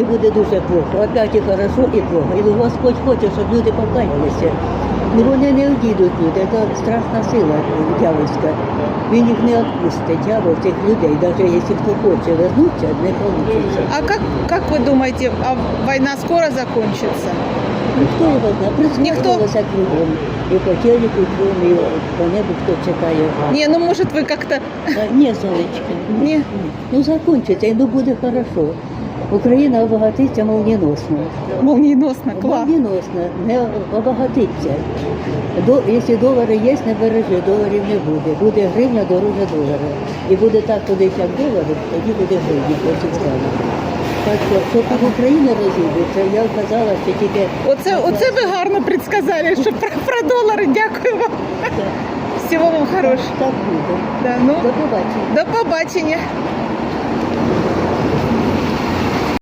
І буде дуже плохо. Опять і хорошо, і плохо. І Господь хоче, щоб люди покаялися. Ну вони не одійдуть люди, це страшна сила дьявольська. Він їх не відпустить, дьявол цих людей, навіть якщо хто хоче вернутися, не вийде. А как, как вы думаете, а война скоро закончится? Ніхто його знає, прискорювалося кругом. І по телеку, кругом, і по небу хто читає. Не, ну может вы как-то... А, Ні, сонечко. Ні. Ну закончиться, і ну буде хорошо. Україна обагатиться молніносно. Молниеносно, класс. Молніносно, не обагатиться. До, якщо долари є, не бережи, доларів не буде. Буде гривня дороже долара. І буде так 50 доларів, тоді буде гривня проти стане. Так що, що тут Україна розійдеться, я вказала, що тільки Оце, оце ви гарно предсказали, що про, про долари. Дякую вам. Всього вам хорошого. так буде. Да, ну, До побачення. до побачення.